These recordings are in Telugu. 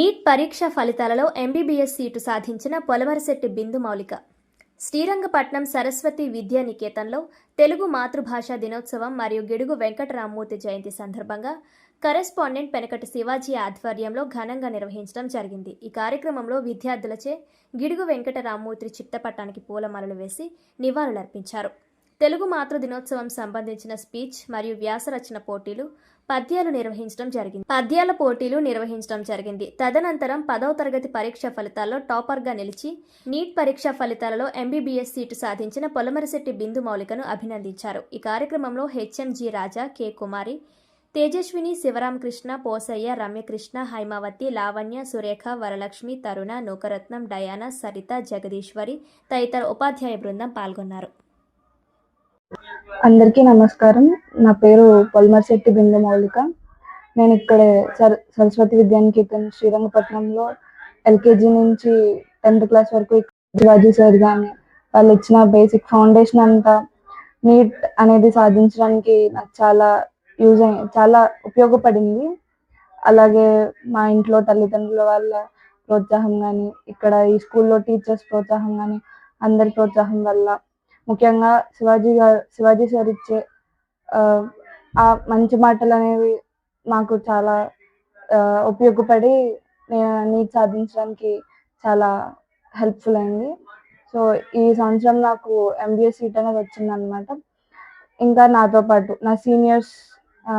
నీట్ పరీక్ష ఫలితాలలో ఎంబీబీఎస్ సీటు సాధించిన పొలవరశెట్టి బిందు మౌలిక. శ్రీరంగపట్నం సరస్వతి విద్యా నికేతన్లో తెలుగు మాతృభాషా దినోత్సవం మరియు గిడుగు వెంకటరామ్మూర్తి జయంతి సందర్భంగా కరెస్పాండెంట్ పెనకటి శివాజీ ఆధ్వర్యంలో ఘనంగా నిర్వహించడం జరిగింది. ఈ కార్యక్రమంలో విద్యార్థులచే గిడుగు వెంకటరామ్మూర్తి చిత్తపట్టానికి పూలమాలలు వేసి నివాళులర్పించారు. తెలుగు మాతృ దినోత్సవం సంబంధించిన స్పీచ్ మరియు వ్యాసరచన పోటీలు పద్యాలు నిర్వహించడం జరిగింది. పద్యాల పోటీలు నిర్వహించడం జరిగింది. తదనంతరం పదవ తరగతి పరీక్ష ఫలితాల్లో టాపర్గా నిలిచి నీట్ పరీక్ష ఫలితాలలో ఎంబీబీఎస్ సీటు సాధించిన పొలమరిశెట్టి బిందు మౌలికను అభినందించారు. ఈ కార్యక్రమంలో HMG Raja K Kumari Tejaswini Sivaramakrishna Posayya Ramyakrishna Haimavathi Lavanya Surekha Varalakshmi Taruna Nookaratnam Diana Saritha Jagadeeswari తదితర ఉపాధ్యాయ బృందం పాల్గొన్నారు. అందరికీ నమస్కారం. నా పేరు పొల్మర్శెట్టి బిందు మౌలిక. నేను ఇక్కడ సర్ సరస్వతి విద్యానికేతన్ శ్రీరంగపట్నంలో ఎల్కేజీ నుంచి టెన్త్ క్లాస్ వరకు శివాజీ సార్ కానీ వాళ్ళు ఇచ్చిన బేసిక్ ఫౌండేషన్ అంతా నీట్ అనేది సాధించడానికి నాకు చాలా యూజ్ అయి చాలా ఉపయోగపడింది. అలాగే మా ఇంట్లో తల్లిదండ్రుల వాళ్ళ ప్రోత్సాహం కానీ ఇక్కడ ఈ స్కూల్లో టీచర్స్ ప్రోత్సాహం కానీ అందరి ప్రోత్సాహం వల్ల ముఖ్యంగా శివాజీ గారు శివాజీ సార్ ఇచ్చే ఆ, మంచి మాటలు అనేవి నాకు చాలా ఉపయోగపడి నేను నీట్ సాధించడానికి చాలా హెల్ప్ఫుల్ అయింది. సో ఈ సంవత్సరం నాకు ఎంబీఎస్ సీట్ అనేది వచ్చింది అనమాట ఇంకా నాతో పాటు నా సీనియర్స్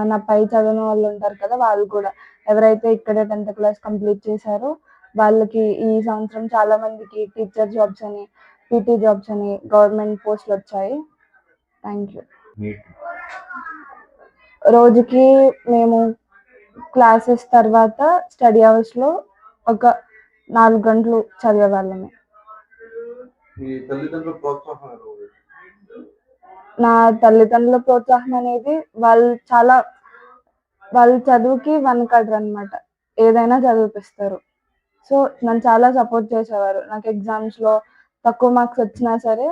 నా పై చదివిన వాళ్ళు ఉంటారు కదా వాళ్ళు కూడా ఎవరైతే ఇక్కడే టెన్త్ క్లాస్ కంప్లీట్ చేశారో వాళ్ళకి ఈ సంవత్సరం చాలా మందికి టీచర్ జాబ్స్ అని పీటీ జాబ్స్ అని గవర్నమెంట్ పోస్టులు వచ్చాయి. థ్యాంక్ యూ రోజుకి మేము క్లాసెస్ తర్వాత స్టడీ అవర్స్లో ఒక నాలుగు గంటలు చదివే వాళ్ళమే. మీ తల్లిదండ్రుల ప్రోత్సాహం ఎలా ఉంది? నా తల్లిదండ్రుల ప్రోత్సాహం అనేది వాళ్ళు చాలా వాళ్ళ చదువుకి వెనకడరు అనమాట ఏదైనా చదివిపిస్తారు. సో నన్ను చాలా సపోర్ట్ చేసేవారు. నాకు ఎగ్జామ్స్లో తక్కువ మార్క్స్ వచ్చినా సరే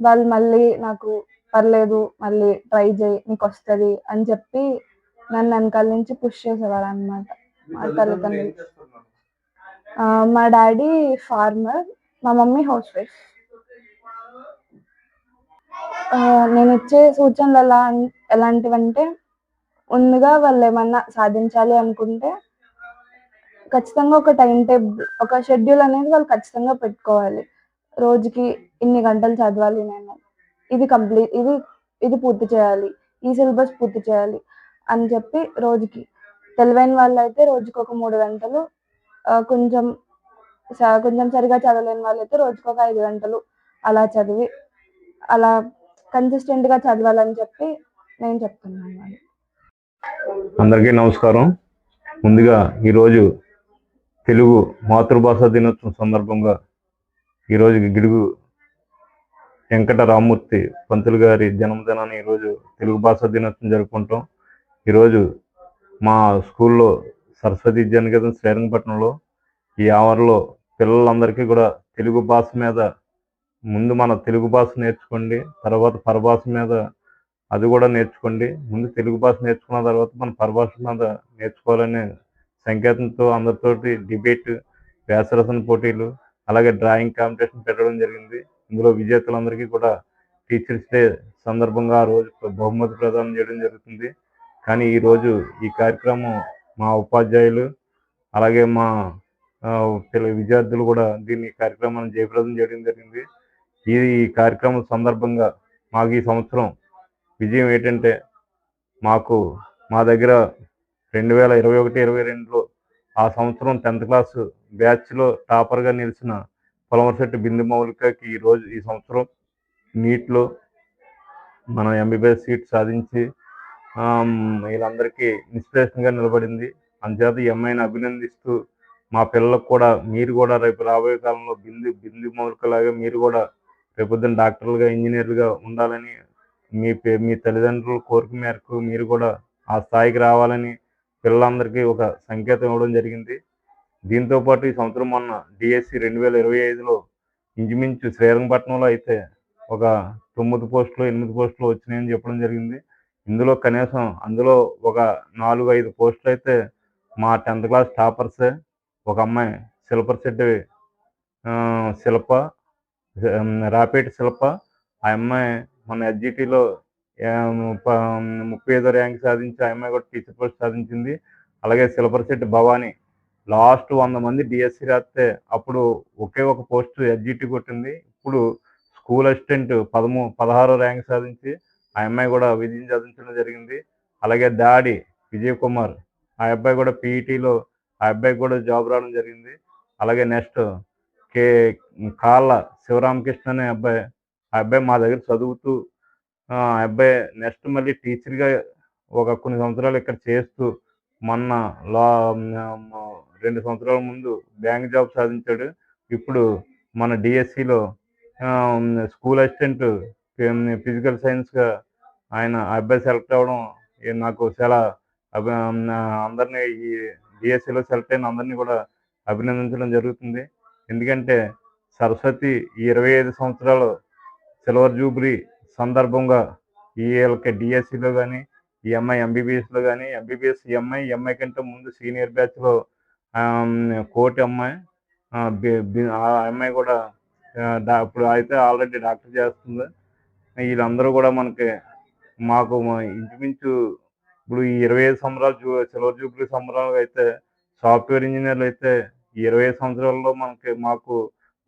వాళ్ళు మళ్ళీ నాకు పర్లేదు మళ్ళీ ట్రై చేయి నీకు వస్తుంది అని చెప్పి నన్ను వెనకాల నుంచి పుష్ చేసేవారు అనమాట మీ తల్లిదండ్రులు? మా డాడీ ఫార్మర్ మా మమ్మీ హౌస్ వైఫ్ నేను ఇచ్చే సూచనలు ఎలా ఎలాంటివంటే ముందుగా వాళ్ళు ఏమన్నా సాధించాలి అనుకుంటే ఖచ్చితంగా ఒక టైం టేబుల్ ఒక షెడ్యూల్ అనేది వాళ్ళు ఖచ్చితంగా పెట్టుకోవాలి. రోజుకి ఇన్ని గంటలు చదవాలి నేను. ఇది కంప్లీట్ ఇది ఇది పూర్తి చేయాలి. ఈ సిలబస్ పూర్తి చేయాలి అని చెప్పి రోజుకి. తెలివైన వాళ్ళు అయితే రోజుకి ఒక మూడు గంటలు కొంచెం స- కొంచెం సరిగా చదవలేని వాళ్ళైతే రోజుకి ఒక ఐదు గంటలు అలా చదివి అలా కన్సిస్టెంట్గా చదవాలని చెప్పి నేను చెప్తున్నాను అందరికీ నమస్కారం. ముందుగా ఈరోజు తెలుగు మాతృభాష దినోత్సవం సందర్భంగా ఈరోజు గిడుగు వెంకట రామ్మూర్తి పంతులు గారి జన్మదినాన్ని ఈరోజు తెలుగు భాషా దినోత్సవం జరుపుకుంటాం. ఈరోజు మా స్కూల్లో సరస్వతి జనగతం శ్రీరంగపట్నంలో ఈ అవర్లో పిల్లలందరికీ కూడా తెలుగు భాష మీద ముందు మన తెలుగు భాష నేర్చుకోండి తర్వాత పరభాష మీద అది కూడా నేర్చుకోండి. ముందు తెలుగు భాష నేర్చుకున్న తర్వాత మన పరభాష మీద నేర్చుకోవాలనే సంకేతంతో అందరితోటి డిబేట్ వ్యాసరసన పోటీలు అలాగే డ్రాయింగ్ కాంపిటీషన్ పెట్టడం జరిగింది. ఇందులో విజేతలందరికీ కూడా టీచర్స్ డే సందర్భంగా ఆ రోజు బహుమతి ప్రదానం చేయడం జరుగుతుంది. కానీ ఈరోజు ఈ కార్యక్రమం మా ఉపాధ్యాయులు అలాగే మా పిల్ల విద్యార్థులు కూడా దీన్ని కార్యక్రమాన్ని జయప్రదం చేయడం జరిగింది. ఈ కార్యక్రమం సందర్భంగా మాకు ఈ సంవత్సరం విజయం ఏంటంటే మాకు మా దగ్గర రెండు వేల ఇరవై ఒకటి ఇరవై రెండులో ఆ సంవత్సరం టెన్త్ క్లాసు బ్యాచ్లో టాపర్గా నిలిచిన పొలమరశెట్టి బిందు మౌలికకి ఈ రోజు ఈ సంవత్సరం నీట్లో మన ఎంబీబీఎస్ సీట్ సాధించి వీళ్ళందరికీ ఇన్స్పిరేషన్గా నిలబడింది. అందుచేత ఈ అమ్మాయిని అభినందిస్తూ మా పిల్లలకు కూడా మీరు కూడా రేపు రాబోయే కాలంలో బిందు బిందు మౌలికలాగా మీరు కూడా రేపొద్దున డాక్టర్లుగా ఇంజనీర్లుగా ఉండాలని మీ పే- మీ తల్లిదండ్రుల కోరిక మేరకు మీరు కూడా ఆ స్థాయికి రావాలని పిల్లలందరికీ ఒక సంకేతం ఇవ్వడం జరిగింది. దీంతో పాటు ఈ సంవత్సరం మొన్న డిఎస్సి రెండు వేల ఇరవై ఐదులో ఇంచుమించు శ్రీరంగపట్నంలో అయితే ఒక తొమ్మిది పోస్టులు ఎనిమిది పోస్టులు వచ్చినాయని చెప్పడం జరిగింది. ఇందులో కనీసం అందులో ఒక నాలుగు ఐదు పోస్టులు అయితే మా టెన్త్ క్లాస్ టాపర్సే ఒక అమ్మాయి శిల్పర్ శెట్టి శిల్ప రాపేట్ శిల్ప ఆ అమ్మాయి మన ఎస్జిటిలో ముప్పై ఐదో ర్యాంక్ సాధించి ఆ అమ్మాయి కూడా టీచర్ పోస్ట్ సాధించింది. అలాగే శిల్పర్ శెట్టి భవానీ లాస్ట్ వంద మంది డిఎస్సి రాస్తే అప్పుడు ఒకే ఒక పోస్ట్ ఎడ్జిటి కొట్టింది. ఇప్పుడు స్కూల్ అసిస్టెంట్ పదమూ పదహారో ర్యాంక్ సాధించి ఆ అమ్మాయి కూడా విజయం సాధించడం జరిగింది. అలాగే దాడి విజయ్ కుమార్ ఆ అబ్బాయి కూడా పీఈటీలో ఆ అబ్బాయికి కూడా జాబ్ రావడం జరిగింది. అలాగే నెక్స్ట్ కే కాళ్ళ శివరామకృష్ణ అనే అబ్బాయి ఆ అబ్బాయి మా దగ్గర చదువుతూ ఆ అబ్బాయి నెక్స్ట్ మళ్ళీ టీచర్గా ఒక కొన్ని సంవత్సరాలు ఇక్కడ చేస్తూ మొన్న లా రెండు సంవత్సరాల ముందు బ్యాంక్ జాబ్ సాధించాడు. ఇప్పుడు మన డిఎస్సిలో స్కూల్ అసిస్టెంట్ ఫిజికల్ సైన్స్గా ఆయన అబ్బాయి సెలెక్ట్ అవ్వడం నాకు చాలా అభి అందరినీ ఈ డిఎస్సిలో సెలెక్ట్ అయిన అందరినీ కూడా అభినందించడం జరుగుతుంది. ఎందుకంటే సరస్వతి ఇరవై ఐదు సంవత్సరాలు సిల్వర్ జూబ్లీ సందర్భంగా ఈ వీళ్ళకి డిఎస్సిలో కానీ ఈఎంఐ ఎంబీబీఎస్లో కానీ ఎంబీబీఎస్ ఈ ఎంఐ కంటే ముందు సీనియర్ బ్యాచ్లో కోటి అమ్మాయి ఆ, అమ్మాయి కూడా డా- ఇప్పుడు అయితే ఆల్రెడీ డాక్టర్ చేస్తుంది. వీళ్ళందరూ కూడా మనకి మాకు ఇంచుమించు ఇప్పుడు ఈ ఇరవై ఐదు సంవత్సరాలు జూ సిల్వర్ జూబ్లీ సంవత్సరాలు అయితే సాఫ్ట్వేర్ ఇంజనీర్లు అయితే ఈ ఇరవై ఐదు సంవత్సరాల్లో మనకి మాకు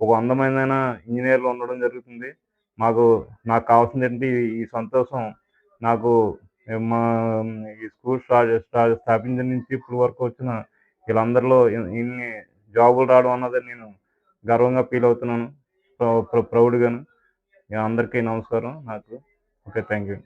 ఒక అందమైన ఇంజనీర్లు ఉండడం జరుగుతుంది. మాకు నాకు కావాల్సింది ఏంటి ఈ- సంతోషం నాకు మా ఈ స్కూల్ స్టా- స్థాపించిన నుంచి ఇప్పుడు వరకు వచ్చిన వీళ్ళందరిలో ఇన్ని జాబులు రావడం అన్నది నేను గర్వంగా ఫీల్ అవుతున్నాను. ప్రౌడ్గాను. అందరికీ నమస్కారం. నాకు ఓకే థ్యాంక్ యూ